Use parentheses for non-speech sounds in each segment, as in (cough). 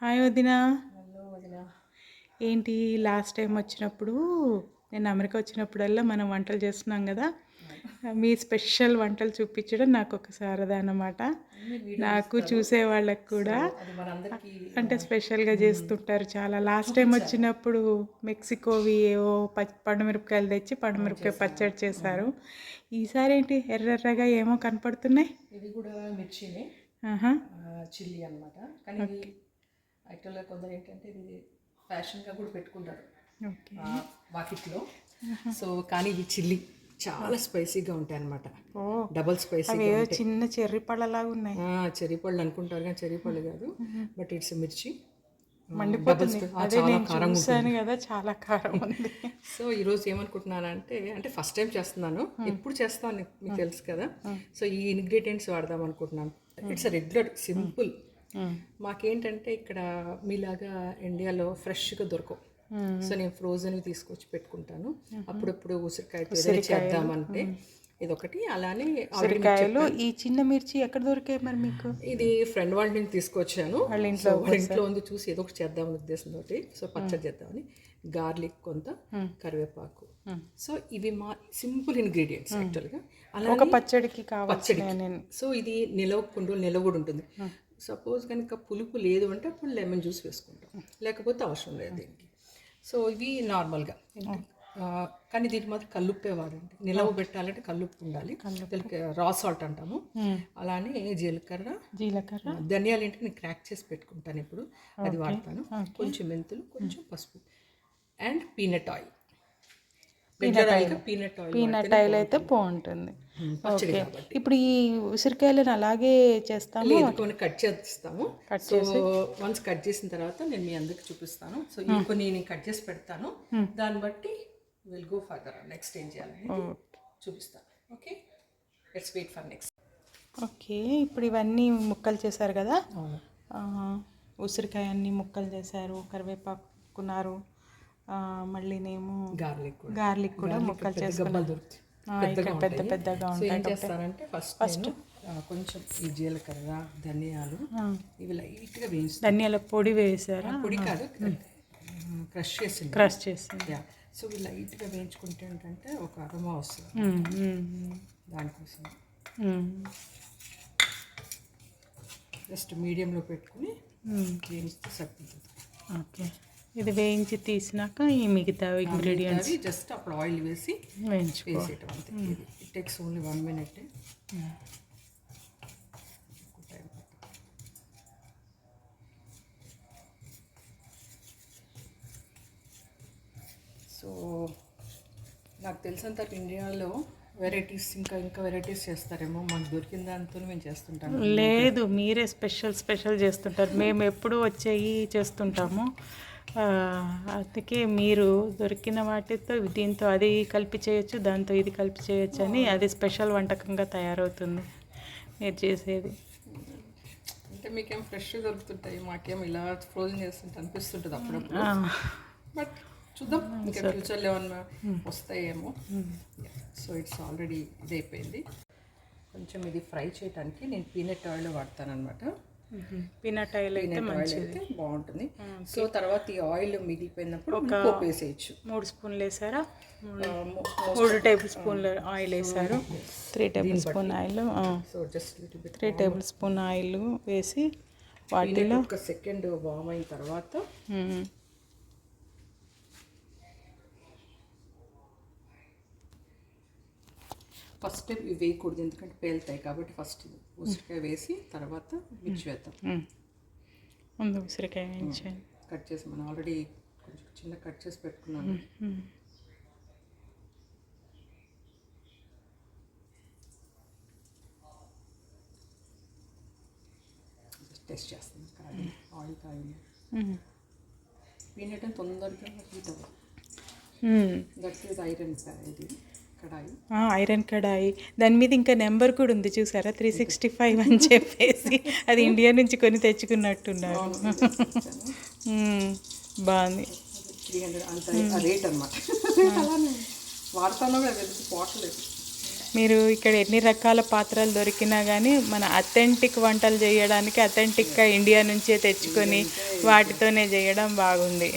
Hi వదినా. Hello వదిన. ఏంటి లాస్ట్ టైం వచ్చినప్పుడు నేను అమెరికా వచ్చినప్పుడల్లా మనం వంటలు చేస్తున్నాం కదా మీ స్పెషల్ వంటలు చూపించడం నాకు ఒక సరదా అన్నమాట. నాకు చూసే వాళ్ళకి కూడా అంటే స్పెషల్గా చేస్తుంటారు చాలా. లాస్ట్ టైం వచ్చినప్పుడు మెక్సికోవి ఏవో ప పండుమిరపకాయలు తెచ్చి పండుమిరపకాయ పచ్చడి చేశారు. ఈసారి ఏంటి ఎర్రెర్రగా ఏమో కనపడుతున్నాయి? ఇది కూడా మిర్చినే. చిల్లీ ఇది యాక్చువల్గా కొందరు ఏంటంటే ఇది ఫ్యాషన్గా కూడా పెట్టుకుంటారు. వాకిట్లో. సో కానీ ఇది చిల్లీ. చాలా స్పైసీగా ఉంటాయి అన్నమాట ఓ డబల్ స్పైసీ చిన్న చెర్రి పళ్ళలాగా ఉన్నాయి. చెర్రీ పళ్ళు అనుకుంటారు కానీ చెర్రీ పళ్ళు కాదు. బట్ ఇట్స్ మిర్చి. మండిపోతుంది. కదా చాలా కారం ఉంది. (laughs) సో ఈరోజు ఏమనుకుంటున్నానంటే అంటే ఫస్ట్ టైం చేస్తున్నాను. ఎప్పుడు చేస్తాను మీకు తెలుసు కదా. సో ఈ ఇంగ్రీడియంట్స్ వాడదాం అనుకుంటున్నాను. It's regular simple. మాకేంటంటే ఇక్కడ మీలాగా ఇండియాలో ఫ్రెష్గా దొరకవు. సో నేను ఫ్రోజన్ తీసుకొచ్చి పెట్టుకుంటాను. అప్పుడప్పుడు ఉసిరికాయతో ఏదైనా చేద్దామంటే ఇదొకటి. అలానే ఆల్రెడీ కాయలు ఈ చిన్న మిర్చి ఎక్కడ దొరికాయి మరి మీకు? ఇది ఫ్రెండ్ వాళ్ళ నుంచి తీసుకొచ్చాను. వాళ్ళ ఇంట్లో వాళ్ళ ఇంట్లో ఉంది చూసి ఏదో ఒకటి చేద్దామని ఉద్దేశంతో సో పచ్చడి చేద్దామని. గార్లిక్ కొంత కరివేపాకు. సో ఇవి మా సింపుల్ ఇంగ్రీడియంట్స్ యాక్చువల్గా. అలా ఒక పచ్చడికి కావాలి పచ్చడికి. సో ఇది నిలవ కొన్ని రోజులు నిలవ కూడా ఉంటుంది. సపోజ్ కనుక పులుపు లేదు అంటే అప్పుడు లెమన్ జ్యూస్ వేసుకుంటాం. లేకపోతే అవసరం లేదు దీనికి. సో ఇవి నార్మల్గా కానీ దీనికి మాత్రం కల్లుప్పే వాడండి. నిలవ పెట్టాలంటే కల్లుప్పు ఉండాలి. రా సాల్ట్ అంటాము. అలానే జీలకర్ర. జీలకర్ర. ధనియాలు ఏంటి నేను క్రాక్ చేసి పెట్టుకుంటాను ఇప్పుడు. అది వాడతాను. కొంచెం మెంతులు కొంచెం పసుపు. And peanut oil. Peanut oil. Peanut oil అయితే బాగుంటుంది. ఓకే. ఇప్పుడు ఈ ఉసిరికాయలను అలాగే చేస్తాము? కొన్ని కట్ చేస్తాము. సో వన్స్ కట్ చేసిన తర్వాత నేను మీ అందరికి చూపిస్తాను. సో ఈ కొన్ని నేను కట్ చేసి పెడతాను. దాన్ని బట్టి విల్ గో ఫర్దర్ నెక్స్ట్ ఏం చేయాలని చూపిస్తాను. Okay let's wait for next okay. ఇప్పుడు ఇవన్నీ ముక్కలు చేశారు కదా? ఉసిరికాయ అన్ని ముక్కలు చేశారు కరివేపాకున్నారు మళ్ళీనేమో గార్లిక్ కూడా. గార్లిక్ కూడా ముక్కలు గబ్బలు ఇక్కడ పెద్ద పెద్దగా ఏం చేస్తారంటే ఫస్ట్ కొంచెం ఈ జీలకర్ర ధనియాలు ఇవి లైట్గా వేయిస్తాను. ధనియాల పొడి వేసారా? పొడి కాదు క్రష్ చేసింది. క్రష్ చేసి సో ఇవి లైట్గా వేయించుకుంటే ఏంటంటే ఒక అరమా వస్తుంది. దానికోసం. జస్ట్ మీడియంలో పెట్టుకుని. వేయిస్తే సరిపోతుంది. ఓకే. ఇది వేయించి తీసినాక ఈ మిగతా ఇంగ్రీడియంట్స్ జస్ట్ అప్పుడు ఆయిల్ వేసి వేసేయటం అంతే. It takes only one minute so నాకు తెలిసినంత ఇండియాలో వెరైటీస్ ఇంకా ఇంకా వెరైటీస్ చేస్తారేమో. మాకు దొరికిన దాంతో మేము చేస్తుంటాము. లేదు మీరే స్పెషల్ స్పెషల్ చేస్తుంటారు. మేము ఎప్పుడు వచ్చేవి చేస్తుంటాము. అందుకే మీరు దొరికిన వాటితో దీంతో అది కలిపి చేయొచ్చు దాంతో ఇది కలిపి చేయొచ్చు అని అది స్పెషల్ వంటకంగా తయారవుతుంది మీరు చేసేది. అంటే మీకేం ఫ్రెష్ దొరుకుతుంటాయి మాకేం ఇలా ఫ్రోజన్ చేస్తుంటే అనిపిస్తుంటుంది అప్పుడప్పుడు. బట్ చూద్దాం ఇంకా ఫ్యూచర్లో ఏమన్నా వస్తాయేమో. సో ఇట్స్ ఆల్రెడీ ఇది అయిపోయింది కొంచెం ఇది ఫ్రై చేయడానికి నేను పీనట్ ఆయిల్ వాడతాను అనమాట పీనట్ ఆయిల్ అయితే అయితే బాగుంటుంది. సో తర్వాత ఈ ఆయిల్ మిగిలిపోయినప్పుడు పోపు వేసేయచ్చు. మూడు స్పూన్లు వేసారా? మూడు టేబుల్ స్పూన్లు ఆయిల్ వేసారు. Three tablespoon oil so just little bit three tablespoon oil వేసి వాటిలో ఒక సెకండ్ వామ్ అయిన తర్వాత ఫస్ట్ ఇవి వేయకూడదు ఎందుకంటే పేలుతాయి కాబట్టి ఫస్ట్ ఉసిరికాయ వేసి తర్వాత మిర్చి వేద్దాం. ముందు ఉసిరికాయ కట్ చేసి మనం ఆల్రెడీ కొంచెం చిన్న కట్ చేసి పెట్టుకున్నాను టెస్ట్ చేస్తాను కాదు ఆయిల్ మ్మ్. పీనట్ తొందరగా హీట్ అవ్వదు. దట్ ఈస్ ఐరన్ ఇది. ఐరన్ కడాయి. దాని మీద ఇంకా నెంబర్ కూడా ఉంది చూసారా? త్రీ సిక్స్టీ ఫైవ్ అని చెప్పేసి అది ఇండియా నుంచి కొని తెచ్చుకున్నట్టున్నారు. మ్మ్. బాగుంది. త్రీ హండ్రెడ్ అంత రేట్ అనమాట అలానే వాడతానో కూడా తెలుసు పోవట్లేదు. మీరు ఇక్కడ ఎన్ని రకాల పాత్రలు దొరికినా కానీ మన అథెంటిక్ వంటలు చేయడానికి అథెంటిక్గా ఇండియా నుంచే తెచ్చుకొని వాటితోనే చేయడం బాగుంది.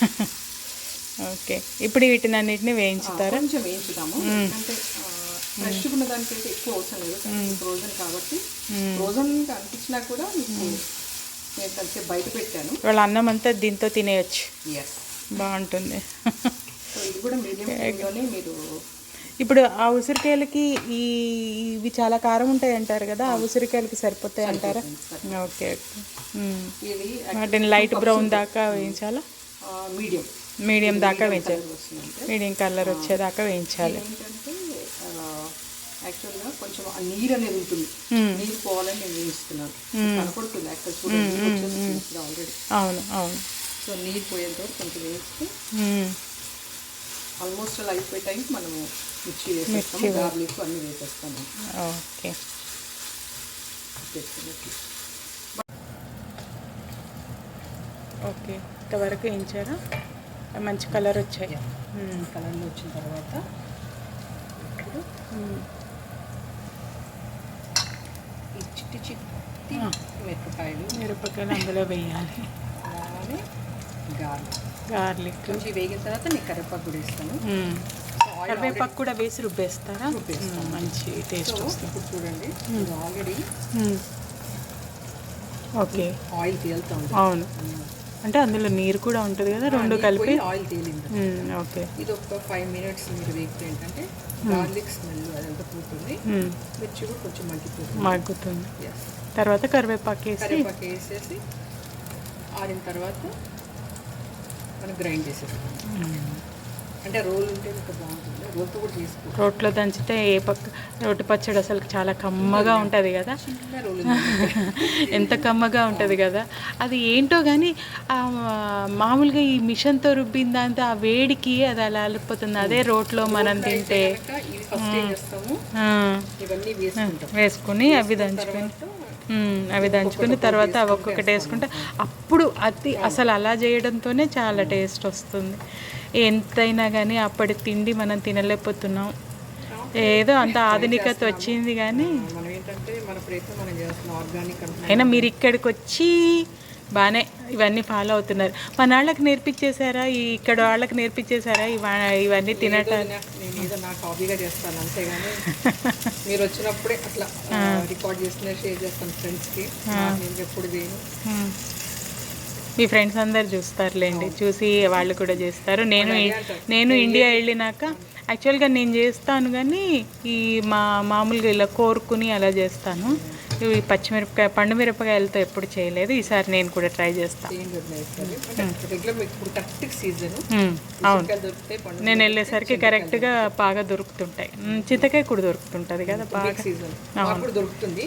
(laughs) ఓకే. ఇప్పుడు వీటిని అన్నిటిని వేయించుతారా కొంచెం ఎందుకంటే ఫ్రెష్ ఉన్న దానికైతే ఎక్కువ అవసరం లేదు. ఫ్రోజన్ కాబట్టి. ఫ్రోజన్ అనిపించినా కూడా మీకు నేను బయట పెట్టాను. వాళ్ళ అన్నం అంతా దీంతో తినేయచ్చు. బాగుంటుంది. ఇది కూడా మీడియం మీరు ఇప్పుడు ఆ ఉసిరికాయలకి ఈ ఇవి చాలా కారం ఉంటాయి అంటారు కదా ఆ ఉసిరికాయలకి సరిపోతాయి అంటారా? Okay okay. వాటిని లైట్ బ్రౌన్ దాకా వేయించాలా? మీడియం మీడియం దాకా వేయించాలి. మీడియం కలర్ వచ్చేదాకా వేయించాలి. యాక్చువల్గా కొంచెం ఆ నీరు అనేది ఉంటుంది. నీరు పోవాలని నేను వేయిస్తున్నాను. కనపడుతుంది యాక్చువల్ చూడండి. నీరు వచ్చేస్తుంది ఇప్పుడు ఆల్రెడీ అవును అవును. సో నీరు పోయేంత వరకు కొంచెం వేస్తే. ఆల్మోస్ట్ అలా అయిపోయే టైంకి మనము మిర్చి వేసేస్తాము గార్లిక్ అన్నీ వేసేస్తాము. ఓకే. ఓకే. ఇంతవరకు వేయించారా? మంచి కలర్ వచ్చాయి. మ్మ్. కలర్లో వచ్చిన తర్వాత ఇప్పుడు మ్మ్. ఈ చిట్టి చిట్టి మిరపకాయలు. మిరపకాయలు అందులో వేయాలి. అలానే గార్లిక్. గార్లిక్. కొంచెం వేగిన తర్వాత నేను కరివేపాకు కూడా. సో ఆయిల్ కరివేపాకు కూడా వేసి రుబ్బేస్తారా. మంచి టేస్ట్ వస్తుంది ఇప్పుడు చూడండి. ఆల్రెడీ. ఓకే ఆయిల్ తేలుతా అవును. అంటే అందులో నీరు కూడా ఉంటుంది కదా రెండు కలిపి? ఆయిల్ తేలింది. ఓకే. ఇది ఒక ఫైవ్ మినిట్స్ మీరు వేగితే ఏంటంటే గార్లిక్ స్మెల్ అదంతా పోతుంది. మిర్చి కూడా కొంచెం మగ్గిపోతుంది. మగ్గుతుంది. Yes. తర్వాత కరివేపాకు వేసి కరివేపాకు వేసేసి ఆరిన తర్వాత మనం గ్రైండ్ చేసేస్తాం అంటే రోల్ ఉంటే ఇంకా బాగుంటుంది. రోల్తో కూడా చేసుకో రోట్లో దంచితే ఏ పక్క రోటి పచ్చడి అసలు చాలా కమ్మగా ఉంటుంది కదా? (laughs) ఎంత కమ్మగా ఉంటుంది కదా? అది ఏంటో కానీ మామూలుగా ఈ మిషన్తో రుబ్బిన దాంతో ఆ వేడికి అది అలా అలిపోతుంది అదే రోట్లో మనం తింటే. వేసుకుని అవి దంచుకొని. అవి దంచుకుని తర్వాత అవి ఒక్కొక్కటి వేసుకుంటే అప్పుడు అది అసలు అలా చేయడంతోనే చాలా టేస్ట్ వస్తుంది. ఎంతైనా కానీ అప్పటి తిండి మనం తినలేకపోతున్నాం. ఏదో అంత ఆధునికత వచ్చింది కానీ అయినా మీరు ఇక్కడికి వచ్చి బాగానే ఇవన్నీ ఫాలో అవుతున్నారు. మన వాళ్ళకి నేర్పించేశారా? ఈ ఇక్కడ వాళ్ళకి నేర్పించేశారా? ఇవా ఇవన్నీ అంతేగాని (laughs) మీరు వచ్చినప్పుడే అట్లా రికార్డ్ షేర్ చేస్తాను ఫ్రెండ్స్కి నేను ఎప్పుడు. మీ ఫ్రెండ్స్ అందరు చూస్తారులేండి. చూసి వాళ్ళు కూడా చేస్తారు. నేను నేను ఇండియా వెళ్ళినాక యాక్చువల్గా నేను చేస్తాను కానీ ఈ మా మామూలుగా ఇలా కోరుకుని అలా చేస్తాను. ఇవి పచ్చిమిరపకాయ పండు మిరపకాయలతో ఎప్పుడు చేయలేదు. ఈసారి నేను కూడా ట్రై చేస్తాను అవును. నేను వెళ్ళేసరికి కరెక్ట్గా బాగా దొరుకుతుంటాయి. చింతకాయ కూడా దొరుకుతుంటుంది కదా బాగా. సీజన్ దొరుకుతుంది.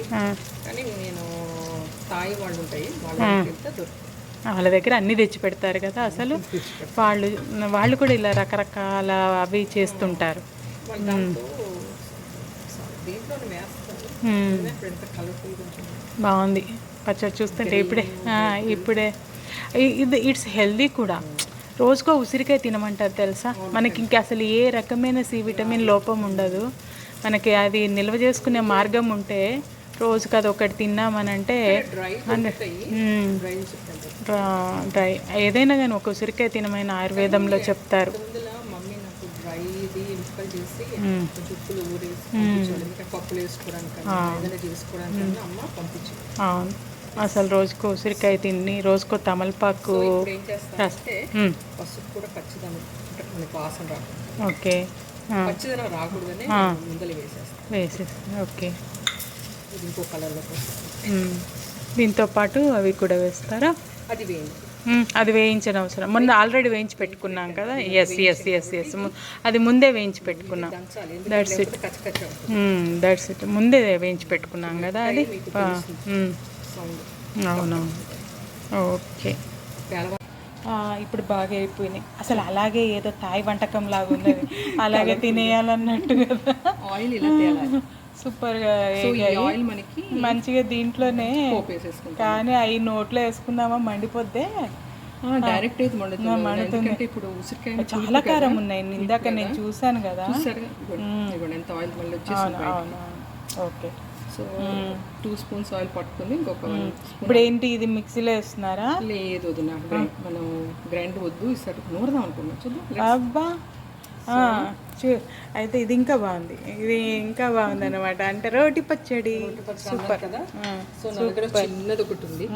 కానీ నేను వాళ్ళు ఉంటాయి. వాళ్ళ దొరుకుతుంది. వాళ్ళ దగ్గర అన్నీ తెచ్చి పెడతారు కదా. అసలు వాళ్ళు వాళ్ళు కూడా ఇలా రకరకాల అవి చేస్తుంటారు. బాగుంది. పచ్చడి చూస్తుంటే ఇప్పుడే ఇప్పుడే. ఇది ఇట్స్ హెల్దీ కూడా. రోజుకో ఉసిరికాయ తినమంటారు తెలుసా? మనకి ఇంకా అసలు ఏ రకమైన సి విటమిన్ లోపం ఉండదు. మనకి అది నిల్వ చేసుకునే మార్గం ఉంటే రోజుకి అది ఒకటి తిన్నామనంటే డ్రై ఏదైనా కానీ ఒక ఉసిరికాయ తినమైన ఆయుర్వేదంలో చెప్తారు. అవును. అసలు రోజుకో ఉసిరికాయ తిని రోజుకో తమలపాకు ఇప్పుడు ఏం చేస్తానంటే మ్మ్. పసుపు కూడా పచ్చిదనం అంటే మనకి వాసన రాకూడదు ఓకే. పచ్చిదనం రాకూడదని ముందలు ఓకే. ఇది ఇంకో కలర్లోకి వస్తుంది మ్మ్. దీంతో పాటు అవి కూడా వేస్తారా? అది వేయండి. అది వేయించిన అవసరం. ముందు ఆల్రెడీ వేయించి పెట్టుకున్నాం కదా? ఎస్ ఎస్ ఎస్ ఎస్ అది ముందే వేయించి పెట్టుకున్నాం. దట్స్ ఇట్ దట్స్ ఇట్ ముందే వేయించి పెట్టుకున్నాం కదా అది? అవునవును. ఓకే. ఇప్పుడు బాగా అయిపోయినాయి. అసలు అలాగే ఏదో తాయి వంటకం లాగా ఉన్నది అలాగే తినేయాలన్నట్టు కదా. ఆయిల్ ఇలా సూపర్గా సో ఈ ఆయిల్ మనకి మంచిగా దీంట్లోనే కానీ అవి నోట్లో వేసుకుందామా? మండిపోద్దే. డైరెక్ట్ అయితే మండుతుంది ఇప్పుడు ఉసిరికాయ చాలా కారం ఉన్నాయి. ఇందాక నేను చూసాను కదా. ఎంత ఆయిల్ మళ్ళీ. అవును okay. So two spoons oil పట్టుకుంది ఇంకొక ఇప్పుడు ఏంటి ఇది మిక్సీలో వేస్తున్నారా? లేదు వదిన గ్రైండ్ మనం గ్రైండ్ వద్దు ఈసారి నూరదాం అనుకున్నాం. చూద్దాం అబ్బా! అయితే ఇది ఇంకా బాగుంది. ఇది ఇంకా బాగుంది అనమాట అంటే రోటి పచ్చడి. సూపర్. చిన్నది ఒకటి ఉంది.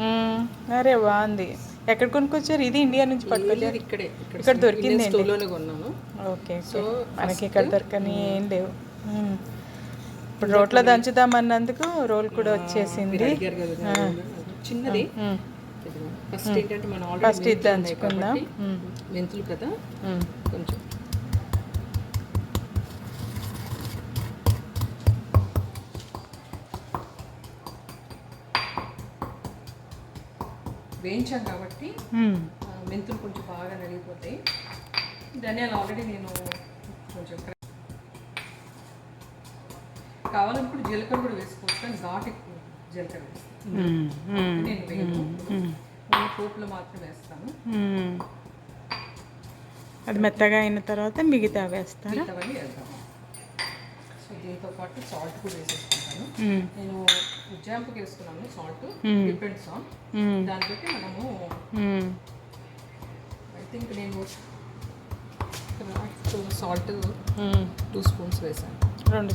అరే బాగుంది. ఎక్కడ కొనుక్కొచ్చారు? ఇది ఇండియా నుంచి పట్టుకొచ్చారు? ఇక్కడే ఇక్కడ దొరికింది కొన్నాను. ఓకే సో మనకి ఇక్కడ దొరకని ఏం లేవు. ఇప్పుడు రోట్లో దంచుదామన్నందుకు రోల్ కూడా వచ్చేసింది. చిన్నది. ఫస్ట్ ఏంటంటే మనం ఫస్ట్ ఇది దంచుకుందాం. మెంతులు కదా. కొంచెం వేయించాం కాబట్టి మెంతులు కొంచెం బాగా నలిగిపోతాయి. ధనియాలు ఆల్రెడీ నేను కొంచెం కావాలనుకుంటే జీలకర్ర కూడా వేసుకోవచ్చు కానీ ఘాట్ ఎక్కువ జీలకర్ర వేస్తాను. నేను వేయను. పోపులో మాత్రం వేస్తాను. అది మెత్తగా అయిన తర్వాత మిగతా వేస్తారా? మిగతావన్నీ వేద్దాము. సో దీంతో పాటు సాల్ట్ కూడా వేసేసుకుంటాను. నేను ఉజ్జాంపుకి వేసుకున్నాను సాల్ట్. Depends on. దాన్ని బట్టి మనము. ఐ థింక్ నేను సాల్ట్. టూ స్పూన్స్ వేసాను. రెండు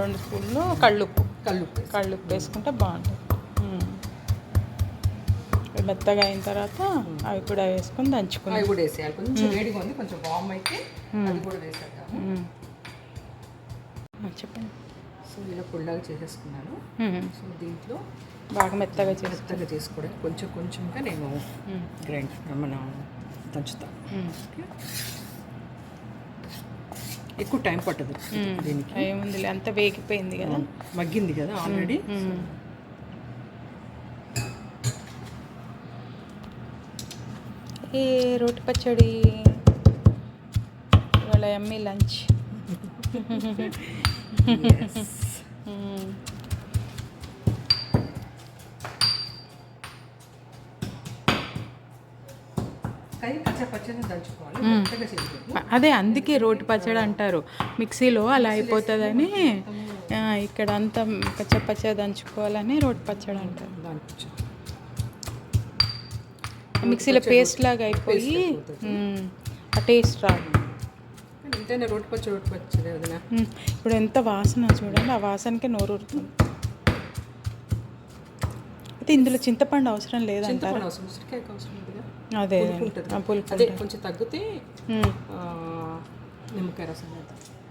రెండు స్పూన్లు కళ్ళుప్పు. కల్లుప్పు వేసాను. కళ్ళుప్పు వేసుకుంటే బాగుంటుంది. మెత్తగా అయిన తర్వాత అవి కూడా వేసుకొని దంచుకుందాం అవి కూడా వేసేయాలి. కొంచెం వేడిగా ఉంది. కొంచెం వామ్ అయితే అది కూడా వేసేద్దాము. చెప్పండి. సో ఇలా పుల్లాగా చేసేసుకున్నాను. సో దీంట్లో బాగా మెత్తగా మెత్తగా చేసుకోవడానికి కొంచెం కొంచెంగా నేను. గ్రైండ్ మనం దంచుతాం. మ్మ్. ఓకే? ఎక్కువ టైం పట్టదు దీనికి. ఏముందిలే అంత వేగిపోయింది కదా. మగ్గింది కదా ఆల్రెడీ. ఏ రోటి పచ్చడి ఇవాళ ఎమ్మి లంచ్. (laughs) అదే అందుకే రోటి పచ్చడి అంటారు. మిక్సీలో అలా అయిపోతుందని ఇక్కడ అంతా పచ్చ పచ్చ దంచుకోవాలని రోటి పచ్చడి అంటారు. మిక్సీలో పేస్ట్ లాగా అయిపోయి. ఆ టేస్ట్ రాదు. ఎంతైనా రోటి పచ్చడి రోటి పచ్చడి వదిన. ఇప్పుడు ఎంత వాసన చూడండి ఆ వాసనకే నోరు ఊరుతుంది. అయితే ఇందులో చింతపండు అవసరం లేదంట చింతపండు అవసరం ఉసిరికాయకి అవసరం ఉందిగా అదే పులుపు అదే కొంచెం తగ్గితే నిమ్మకాయ రసం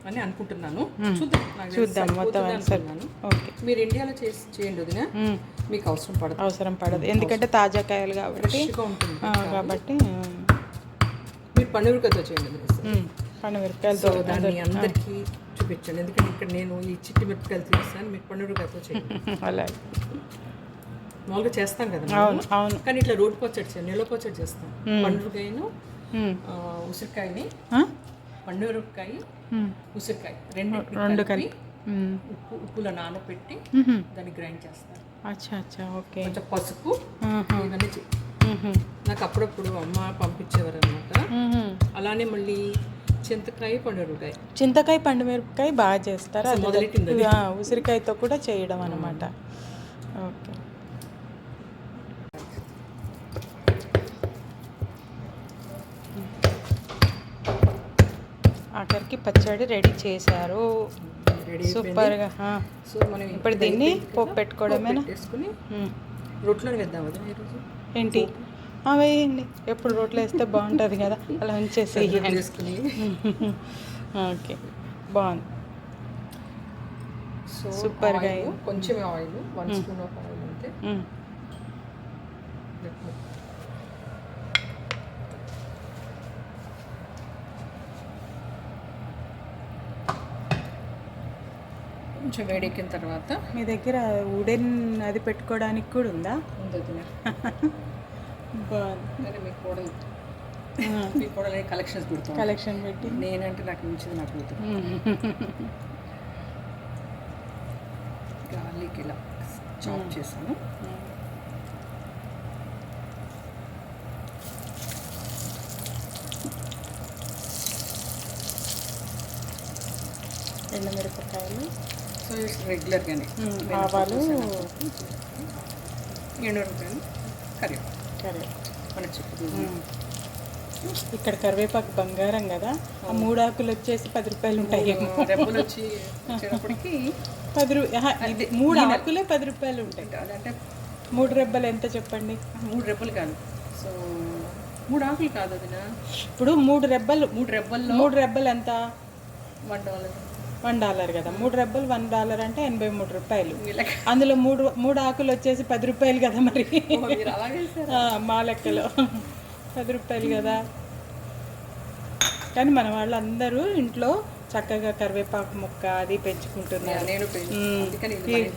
అని అనుకుంటున్నాను. చూద్దాం. చూద్దాం మొత్తం ఓకే. మీరు ఇండియాలో చేసి చేయండి వదిన. మీకు అవసరం పడదు. అవసరం పడదు. ఎందుకంటే తాజా కాయలు కాబట్టి. కాబట్టి మీరు పన్నీరుకతో చేయండి. పండు మిరపకాయలతో సో దాన్ని అందరికీ చూపించండి ఎందుకంటే ఇక్కడ నేను ఈ చిట్టి మిరపకాయలు తీస్తాను మీరు పన్నీరుకతో చేయండి (laughs) అలాగే మామూలుగా చేస్తాం కదా. అవును అవును కానీ ఇట్లా రోడ్డు పచ్చడి చేయండి నిల్వ పచ్చడి చేస్తాం పండుగను. ఉసిరికాయని మ్మ్. ఉసిరికాయ రెండు రెండు కలిపి. ఉప్పు ఉప్పులో నానబెట్టి. దాన్ని గ్రైండ్ చేస్తాను అచ్చా అచ్చా ఓకే కొంచెం పసుపు. ఇవన్నీ. నాకు అప్పుడప్పుడు అమ్మ పంపించేవారు అనమాట. అలానే మళ్ళీ చింతకాయ పండుగకాయ చింతకాయ పండు మిరపకాయ బాగా చేస్తారు. అది ఉసిరికాయతో కూడా చేయడం అనమాట ఓకే. ఆఖరికి పచ్చడి రెడీ చేశారు. రెడీ సూపర్గా. సో మనం ఇప్పుడు దీన్ని పోపు పెట్టుకోవడమేనా. రొట్టెలో వేద్దాం ఏంటి? వేయండి. ఎప్పుడు రోట్లో వేస్తే బాగుంటుంది కదా. అలా ఉంచేసి (laughs) ఓకే. బాగుంది. సో సూపర్గా కొంచెం oil. One spoon of oil అంతే. కొంచెం వేడెక్కిన తర్వాత మీ దగ్గర వుడెన్ అది పెట్టుకోవడానికి కూడా ఉందా? ఉంది (laughs) మీ కోడలు మీ కోడలు కలెక్షన్స్ పెడతాం కలెక్షన్ పెట్టి. నేనంటే నాకు మంచిది నాకు పెడతాను గార్లిక్ ఇలా చాప్ చేశాను. ఎండమిరపకాయలు. సో ఇట్స్ రెగ్యులర్గానే ఆవాలు. రూపాయలు కరివేపాకు. ఇక్కడ కరివేపాకు బంగారం కదా ఆ మూడు ఆకులు వచ్చేసి పది రూపాయలు ఉంటాయి. రెబ్బలు వచ్చి వచ్చేటప్పటికి పది రూ ఆహా, ఇది మూడు ఆకులే పది రూపాయలు ఉంటాయి. అదంటే మూడు రెబ్బలు ఎంత చెప్పండి? మూడు రెబ్బలు కాదు. సో మూడు ఆకులు కాదు ఇప్పుడు మూడు రెబ్బలు మూడు రెబ్బల్లో మూడు రెబ్బలు ఎంత? వన్ డాలర్ వన్ డాలర్ కదా. మూడు రెబ్బలు వన్ డాలర్ అంటే ఎనభై మూడు రూపాయలు. అందులో మూడు మూడు ఆకులు వచ్చేసి పది రూపాయలు కదా మరి. మా లెక్కలో. పది రూపాయలు కదా. కానీ మన వాళ్ళందరూ ఇంట్లో చక్కగా కరివేపాకు మొక్క అది పెంచుకుంటున్నారు.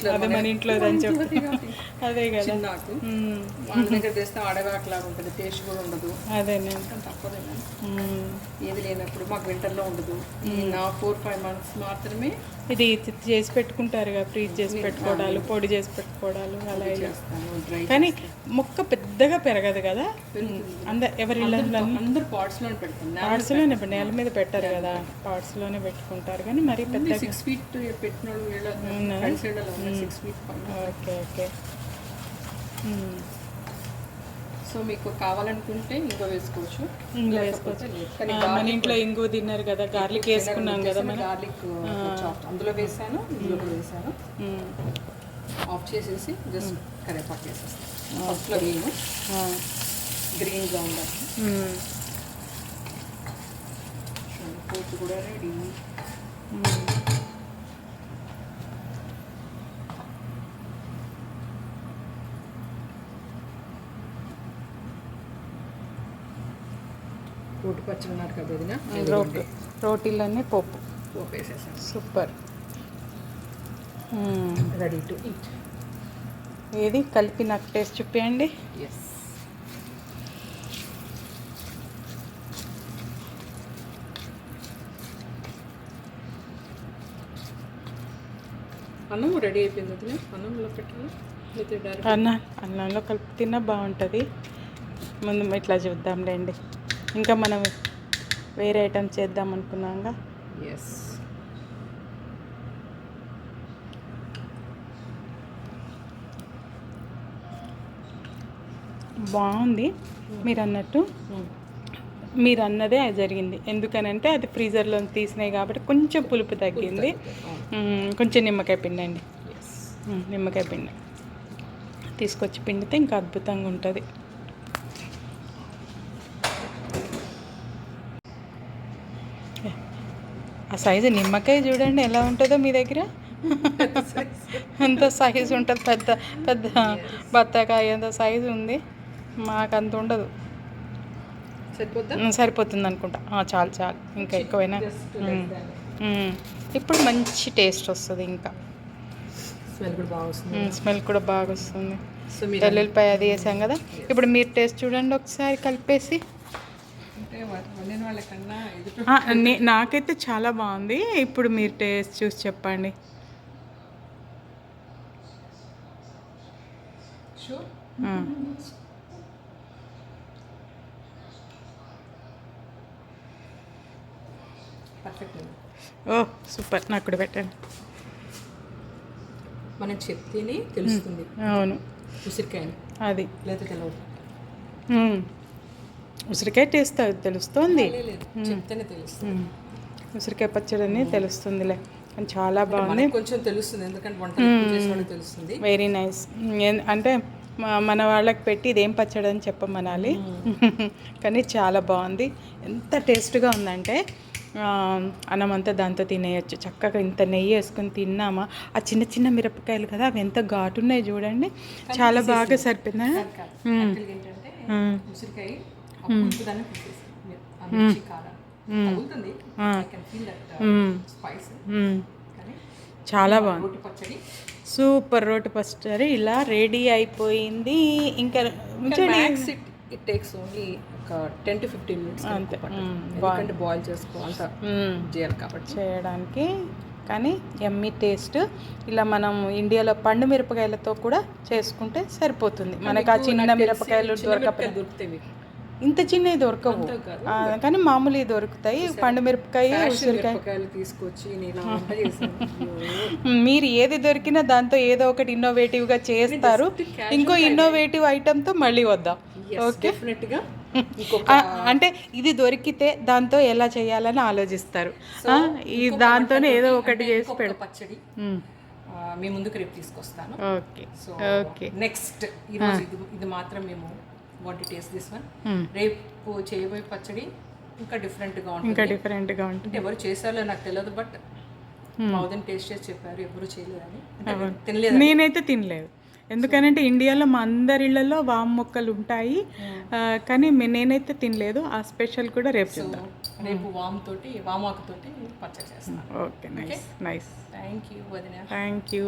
అదే మన ఇంట్లో అదే కదా. వాళ్ళ దగ్గర తెస్తే ఆడవాకులాగా ఉంటుంది టేస్ట్ కూడా ఉండదు. తప్పదేనా? మ్మ్. ఏది లేనప్పుడు మాకు వింటర్లో ఉండదు. నా ఫోర్ ఫైవ్ మంత్స్ మాత్రమే ఇది చేసి పెట్టుకుంటారుగా ఫ్రీజ్ చేసి పెట్టుకోవడాలు పొడి చేసి పెట్టుకోవడాలు అలా కానీ మొక్క పెద్దగా పెరగదు కదా? అందరు ఎవరి అందరు పాట్స్లో పెడతాను పార్ట్స్లోనే నేల మీద పెట్టారు కదా? పార్ట్స్లోనే పెట్టుకుంటారు కానీ మరీ పెద్ద సిక్స్ ఫీట్ పెట్టిన ఓకే ఓకే. సో మీకు కావాలనుకుంటే ఇంకో వేసుకోవచ్చు. ఇంగువ ఆ, మన ఇంట్లో ఇంగు తిన్నారు కదా గార్లిక్ వేసుకున్నాం కదా మనం. గార్లిక్ అందులో వేసాను ఇందులో కూడా వేసాను. ఆఫ్ చేసేసి జస్ట్ కరేపాకు వేసేస్తాను. ఫస్ట్లో వేయను. ఆ. గ్రీన్గా ఉండాలి. కూడా రెడీ రోటి పచ్చడి ఉన్నారు కదా వదిన రోటి రోటీలన్నీ పప్పు పోపు. వేసేసాను సూపర్. రెడీ టు ఈట్ ఏది? కలిపి నాకు టేస్ట్ చూపించండి ఎస్ అన్నం రెడీ అయిపోయింది వదిన? అన్నంలో పెట్టాలి అన్న అన్నంలో కలిపి తిన్నా బాగుంటుంది. ముందు ఇట్లా చూద్దాంలేండి. ఇంకా మనం వేరే ఐటమ్ చేద్దాం అనుకున్నాంగా? ఎస్ బాగుంది. మీరు అన్నట్టు మీరు అన్నదే అది జరిగింది. ఎందుకనంటే అది ఫ్రీజర్లో తీసినాయి కాబట్టి కొంచెం పులుపు తగ్గింది. మ్మ్, కొంచెం నిమ్మకాయ ఎస్ మ్మ్, నిమ్మకాయ పిండి. తీసుకొచ్చి పిండితే ఇంకా అద్భుతంగా ఉంటుంది. సైజు నిమ్మకాయ చూడండి ఎలా ఉంటుందో మీ దగ్గర? ఎంత సైజు ఉంటుంది? పెద్ద పెద్ద బత్తాకాయ అంత సైజు ఉంది? మాకు అంత ఉండదు సరిపోతుంది అనుకుంటా. చాలు చాలు. ఇంకా ఎక్కువైనా. ఇప్పుడు మంచి టేస్ట్ వస్తుంది ఇంకా. స్మెల్ కూడా బాగా వస్తుంది. వెల్లుల్లిపాయ అది వేసాం కదా. ఇప్పుడు మీరు టేస్ట్ చూడండి ఒకసారి కలిపేసి అంటే వాటి వండిన వాళ్ళకన్నా ఎదుటి ఆ, నే- నాకైతే చాలా బాగుంది. ఇప్పుడు మీరు టేస్ట్ చూసి చెప్పండి. Oh super. నాకు కూడా పెట్టండి. మనం చెప్తేనే తెలుస్తుంది. అవును. ఉసిరికాయని. అది. లేదా తెలవదు. ఉసిరికాయ టేస్ట్ తెలుస్తుంది. ఉసిరికాయ పచ్చడి అని తెలుస్తుందిలే. కానీ చాలా బాగుంది. కొంచెం తెలుస్తుంది ఎందుకంటే తెలుస్తుంది. వెరీ నైస్ అంటే మన వాళ్ళకి పెట్టి ఇదేం పచ్చడి అని చెప్పమనాలి. (laughs) కానీ చాలా బాగుంది. ఎంత టేస్ట్గా ఉందంటే అన్నం అంతా దాంతో తినేయచ్చు. చక్కగా ఇంత నెయ్యి వేసుకొని తిన్నామా? ఆ చిన్న చిన్న మిరపకాయలు కదా అవి ఎంత ఘాటున్నాయి చూడండి. చాలా బాగా సరిపోయిందా ఉసిరికాయ ఆ పులుపు దాన్ని తీసేసి ఆ మిర్చి కారం. తగులుతుంది. I can feel that spice hmm. కానీ చాలా బాగుంది. రోటి పచ్చడి. సూపర్ రోటి పచ్చడి. ఇలా రెడీ అయిపోయింది. ఇంకా ఇట్ టేక్స్ ఓన్లీ ఒక టెన్ టు ఫిఫ్టీన్ మినిట్స్ ఎందుకంటే బాయిల్ చేసుకో అంత మ్మ్. చేయాలి కాబట్టి. చేయడానికి కానీ ఎమ్మి టేస్ట్ ఇలా మనం ఇండియాలో పండు మిరపకాయలతో కూడా చేసుకుంటే సరిపోతుంది. మనకు ఆ చిన్న మిరపకాయలు దొరకపోతే దొరుకుతాయి ఇంత చిన్నవి దొరకవు. కానీ మామూలు దొరుకుతాయి. పండు మిరపకాయ ఉసిరికాయ. తీసుకొచ్చి. మీరు ఏది దొరికినా దాంతో ఏదో ఒకటి innovative గా చేస్తారు. ఇంకో ఇన్నోవేటివ్తో మళ్ళీ వద్దాం. (laughs) ఆ, అంటే ఇది దొరికితే దాంతో ఎలా చేయాలని ఆలోచిస్తారు. ఈ దాంతోనే ఏదో ఒకటి చేసి పెడతాం. పచ్చడి. మీ ముందుకు రేపు తీసుకొస్తాను. ఓకే సో ఓకే నెక్స్ట్ ఇది మాత్రం మేము వాంట్ టేస్ట్ దిస్ వన్ రేపు చేయబోయే పచ్చడి ఇంకా డిఫరెంట్గా ఉంటుంది. ఇంకా డిఫరెంట్గా ఉంటుంది. ఎవరు చేశారో నాకు తెలియదు బట్ మౌదన్ టేస్ట్ చేసి చెప్పారు. ఎవరు చేయలేదని. అంటే తినలేదు? నేనైతే తినలేదు. ఎందుకనంటే ఇండియాలో మా అందరిళ్ళలో వామ్ మొక్కలు ఉంటాయి. ఆ, కానీ నేనైతే తినలేదు. ఆ స్పెషల్ కూడా రేపు చూద్దాం. రేపు వామ్ తోటి వామాకు తోటి పచ్చడి చేస్తాను. Okay nice nice thank you thank you